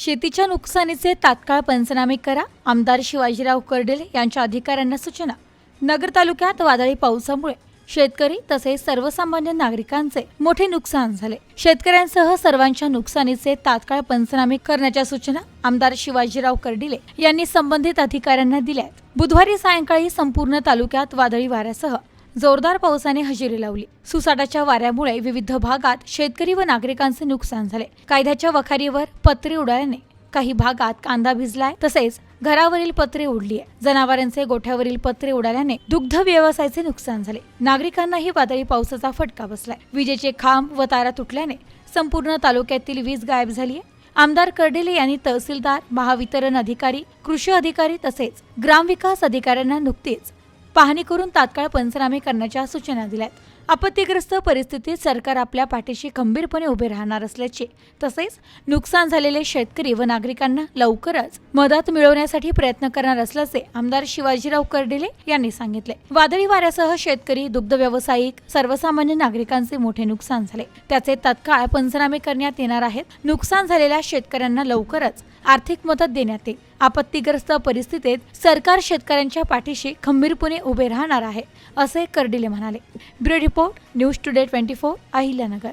शेतीच्या नुकसानीचे तात्काळ पंचनामे करा. आमदार शिवाजीराव कर्डिले यांच्या अधिकाऱ्यांना सूचना. नगर तालुक्यात वादळी पावसामुळे शेतकरी तसेच सर्वसामान्य नागरिकांचे मोठे नुकसान झाले. शेतकऱ्यांसह सर्वांच्या नुकसानीचे तात्काळ पंचनामे करण्याच्या सूचना आमदार शिवाजीराव कर्डिले यांनी संबंधित अधिकाऱ्यांना दिल्या आहेत बुधवारी सायंकाळी संपूर्ण तालुक्यात वादळी वाऱ्यासह जोरदार पावसाने हजेरी लावली. सुसाटाच्या वाऱ्यामुळे विविध भागात शेतकरी व नागरिकांचे नुकसान झाले. कायद्याच्या वखारीवर पत्रे उडाल्याने काही भागात कांदा भिजलाय तसेच घरावरील पत्रे उडली आहे जनावरांचे गोठ्यावरील पत्रे उडाल्याने दुग्ध व्यवसायाचे नुकसान झाले. नागरिकांनाही वादळी पावसाचा फटका बसलाय. विजेचे खांब व तारा तुटल्याने संपूर्ण तालुक्यातील वीज गायब झाली आहे आमदार कर्डिले यांनी तहसीलदार महावितरण अधिकारी कृषी अधिकारी तसेच ग्रामविकास अधिकाऱ्यांना नुकतीच पाहणी करून तात्काळ पंचनामे करण्याच्या सूचना दिल्यात. आपत्तीग्रस्त परिस्थितीत सरकार आपल्या पाठीशी खंबीरपणे उभे राहणार असल्याचे तसेच नुकसान झालेले शेतकरी व नागरिकांना लवकरच मदत मिळवण्यासाठी प्रयत्न करणार असल्याचे आमदार शिवाजीराव कर्डिले यांनी सांगितले. वादळी वाऱ्यासह शेतकरी दुग्ध व्यावसायिक सर्वसामान्य नागरिकांचे मोठे नुकसान झाले. त्याचे तत्काळ पंचनामे करण्यात येणार आहेत. नुकसान झालेल्या शेतकऱ्यांना लवकरच आर्थिक मदत देण्यात येईल. आपत्तीग्रस्त परिस्थितीत सरकार शेतकऱ्यांच्या पाठीशी खंबीरपणे उभे राहणार आहे असे कर्डिले म्हणाले. Bureau report news today twenty four Ahilyanagar.